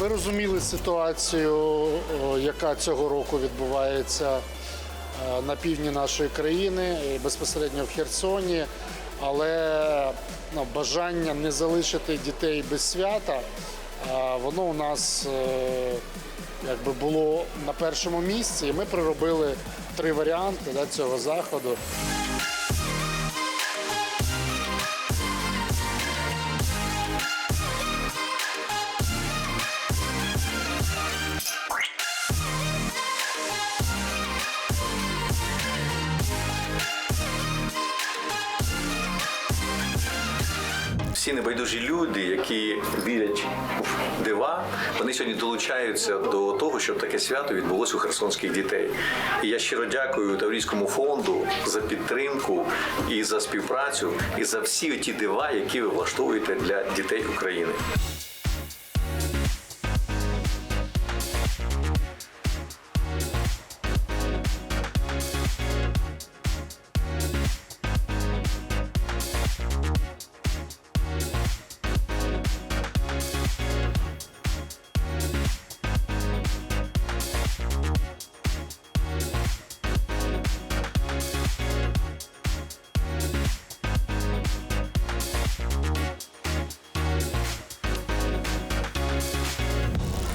Ми розуміли ситуацію, яка цього року відбувається е, на півдні нашої країни, безпосередньо в Херсоні, але ну, бажання не залишити дітей без свята, а, воно у нас е, якби було на першому місці, і ми проробили три варіанти цього заходу. Всі небайдужі люди, які вірять в дива, вони сьогодні долучаються до того, щоб таке свято відбулося у херсонських дітей. І я щиро дякую Таврійському фонду за підтримку і за співпрацю, і за всі ті дива, які ви влаштовуєте для дітей України.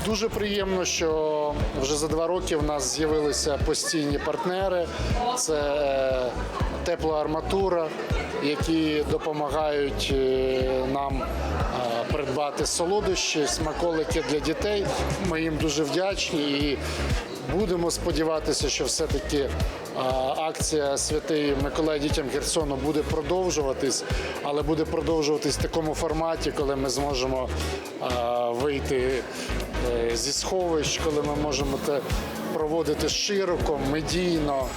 Дуже приємно, що вже за два роки в нас з'явилися постійні партнери. Це е, тепла арматура, які допомагають е, нам е, придбати солодощі, смаколики для дітей. Ми їм дуже вдячні і будемо сподіватися, що все-таки акція Святий Миколай дітям Херсону буде продовжуватись, але буде продовжуватись в такому форматі, коли ми зможемо вийти е, зі сховищ, коли ми можемо це проводити широко, медійно.